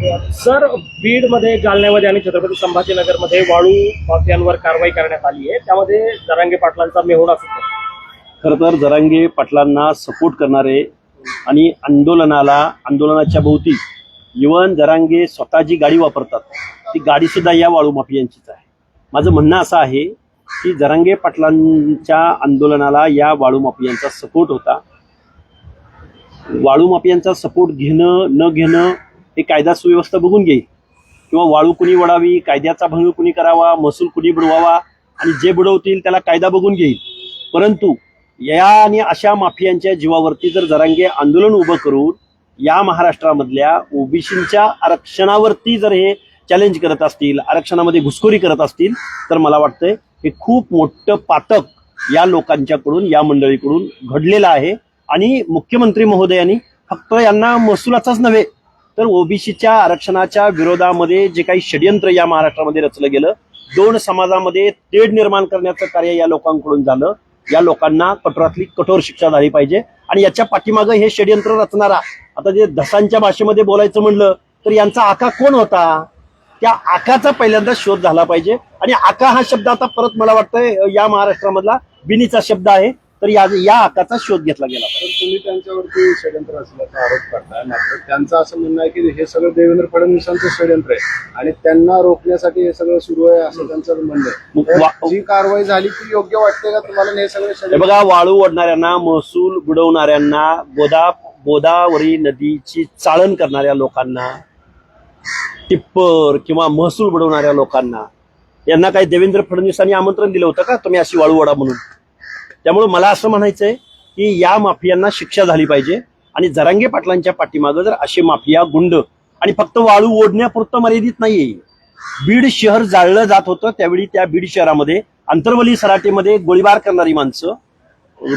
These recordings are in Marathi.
सर बीडमध्ये जालन्यामध्ये आणि छत्रपती संभाजीनगरमध्ये वाळू माफियांवर कारवाई करण्यात आली आहे. त्यामध्ये जरांगे पाटलांचा मेहुणा सुद्धा खर तर जरांगे पाटलांना सपोर्ट करणारे आणि आंदोलनाला आंदोलनाच्या भोवती इवन जरांगे स्वतः जी गाडी वापरतात ती गाडी सुद्धा या वाळू माफियांचीच आहे. माझं म्हणणं असं आहे की जरांगे पाटलांच्या आंदोलनाला या वाळू माफियांचा सपोर्ट होता. वाळू माफियांचा सपोर्ट घेणं न घेणं हे कायदा सुव्यवस्था बघून घेईल किंवा वाळू कुणी वडावी कायद्याचा भंग कुणी करावा महसूल कुणी बुडवावा आणि जे बुडवतील त्याला कायदा बघून घेईल. परंतु या आणि अशा माफियांच्या जीवावरती जर जरांगे आंदोलन उभं करून या महाराष्ट्रामधल्या ओबीसींच्या आरक्षणावरती जर हे चॅलेंज करत असतील आरक्षणामध्ये घुसखोरी करत असतील तर मला वाटतंय हे खूप मोठं पातक या लोकांच्याकडून या मंडळीकडून घडलेलं आहे. आणि मुख्यमंत्री महोदयांनी फक्त यांना महसुलाचाच नव्हे तर ओबीसीच्या आरक्षणाच्या विरोधामध्ये जे काही षडयंत्र या महाराष्ट्रामध्ये रचलं गेलं दोन समाजामध्ये तेढ निर्माण करण्याचं कार्य या लोकांकडून झालं. या लोकांना कठोरातली कठोर शिक्षा झाली पाहिजे. आणि याच्या पाठीमागं हे षडयंत्र रचणारा आता जे धसांच्या भाषेमध्ये बोलायचं म्हणलं तर यांचा आका कोण होता? त्या आकाचा पहिल्यांदा शोध झाला पाहिजे. आणि आका हा शब्द आता परत मला वाटतंय या महाराष्ट्रामधला बिनीचा शब्द आहे. तर या या आकाचा शोध घेतला गेला तर तुम्ही त्यांच्यावरती षडयंत्र असल्याचा आरोप करताय. मात्र त्यांचं असं म्हणणं आहे की हे सगळं देवेंद्र फडणवीसांचं षडयंत्र आहे आणि त्यांना रोखण्यासाठी हे सगळं सुरू आहे असं त्यांचं म्हणणं आहे. जी कारवाई झाली ती योग्य वाटते का तुम्हाला? हे सगळं बघा वाळू ओढणाऱ्यांना महसूल बुडवणाऱ्यांना गोदा गोदावरी नदीची चाळण करणाऱ्या लोकांना टिप्पर किंवा महसूल बुडवणाऱ्या लोकांना यांना काही देवेंद्र फडणवीसांनी आमंत्रण दिलं होतं का? तुम्ही अशी वाळू ओढा म्हणून. त्यामुळे मला असं म्हणायचंय की या माफियांना शिक्षा झाली पाहिजे. आणि जरांगे पाटलांच्या पाठीमागं जर असे माफिया गुंड आणि फक्त वाळू ओढण्यापुरतं मर्यादित नाहीये. बीड शहर जाळलं जात होतं त्यावेळी त्या बीड शहरामध्ये आंतरवली सराटीमध्ये गोळीबार करणारी माणसं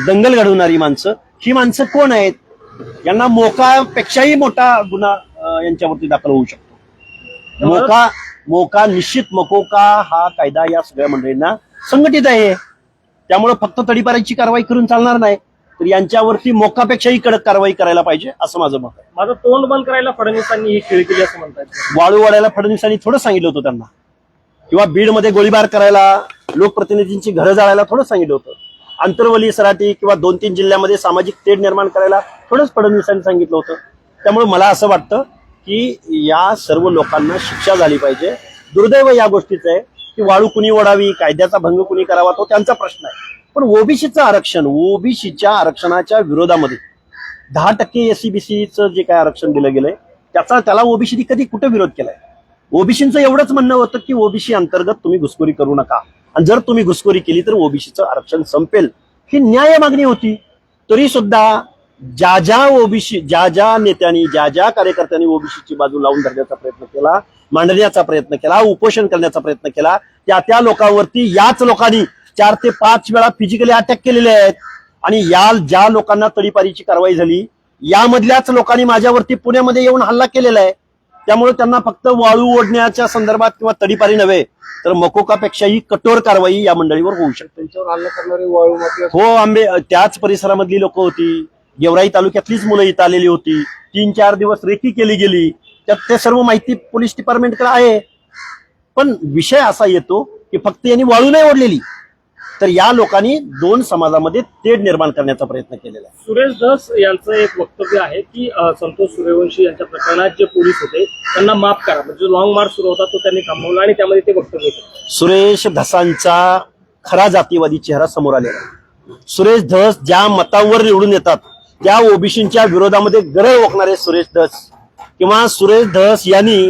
दंगल घडवणारी माणसं ही माणसं कोण आहेत? यांना मोकापेक्षाही मोठा गुन्हा यांच्यावरती दाखल होऊ शकतो. मोका मोका निश्चित मकोका हा कायदा या सगळ्या मंडळींना संघटित आहे. त्यामुळे फक्त तडीपारीची कारवाई करून चालणार नाही. तर यांच्यावरती मोकापेक्षाही कडक कारवाई करायला पाहिजे असं माझं मत आहे. माझं तोंड बंद करायला फडणवीसांनी ही खेळ केली असं म्हणतात वाळू वाढायला फडणवीसांनी थोडं सांगितलं होतं त्यांना. किंवा बीडमध्ये गोळीबार करायला लोकप्रतिनिधींची घरं जाळायला थोडं सांगितलं होतं. आंतरवली सराटी किंवा दोन तीन जिल्ह्यामध्ये सामाजिक तेढ निर्माण करायला थोडंच फडणवीसांनी सांगितलं होतं. त्यामुळे मला असं वाटतं की या सर्व लोकांना शिक्षा झाली पाहिजे. दुर्दैव या गोष्टीचं आहे. की वाळू कुणी ओढावी कायद्याचा भंग कुणी करावा तो त्यांचा प्रश्न आहे. पण ओबीसीचं आरक्षण ओबीसीच्या आरक्षणाच्या विरोधामध्ये दहा टक्के एससीबीसीचं जे काय आरक्षण दिलं गेलंय त्याचा त्याला ओबीसीने कधी कुठे विरोध केलाय? ओबीसीचं एवढंच म्हणणं होतं की ओबीसी अंतर्गत तुम्ही घुसखोरी करू नका. आणि जर तुम्ही घुसखोरी केली तर ओबीसीचं आरक्षण संपेल. ही न्याय मागणी होती. तरी सुद्धा ज्या ज्या ओबीसी ज्या ज्या नेत्यांनी ज्या ज्या कार्यकर्त्यांनी ओबीसीची बाजू लावून धरण्याचा प्रयत्न केला मांडण्याचा प्रयत्न केला उपोषण करण्याचा प्रयत्न केला त्या त्या लोकांवरती याच लोकांनी चार ते पाच वेळा फिजिकली अटॅक केलेले आहेत. आणि या ज्या लोकांना तडीपारीची कारवाई झाली यामधल्याच लोकांनी माझ्यावरती पुण्यामध्ये येऊन हल्ला केलेला आहे. त्यामुळे त्यांना फक्त वाळू ओढण्याच्या संदर्भात किंवा तडीपारी नव्हे तर मकोकापेक्षाही कठोर कारवाई या मंडळीवर होऊ शकते. त्यांच्यावर हल्ला करणारे वाळू माफिया हो आंबे त्याच परिसरामधली लोक होती. गेवराई तालुक्यातलीच मुलं इथं आलेली होती. तीन चार दिवस रेकी केली गेली. त्यात ते सर्व माहिती पोलीस डिपार्टमेंटकडे आहे. पण विषय असा येतो की फक्त यांनी वाळू नाही ओढलेली. तर या लोकांनी दोन समाजामध्ये तेढ निर्माण करण्याचा प्रयत्न केलेला आहे. सुरेश धस यांचं एक वक्तव्य आहे की संतोष सूर्यवंशी यांच्या प्रकरणात जे पोलीस होते त्यांना माफ करा. म्हणजे जो लॉंग मार्च सुरू होता तो त्यांनी थांबवला आणि त्यामध्ये ते वक्तव्य होते सुरेश धसांचा खरा जातीवादी चेहरा समोर आलेला. सुरेश धस ज्या मतांवर निवडून येतात त्या ओबीसीच्या विरोधामध्ये गरळ ओकणारे सुरेश धस किंवा सुरेश धस यांनी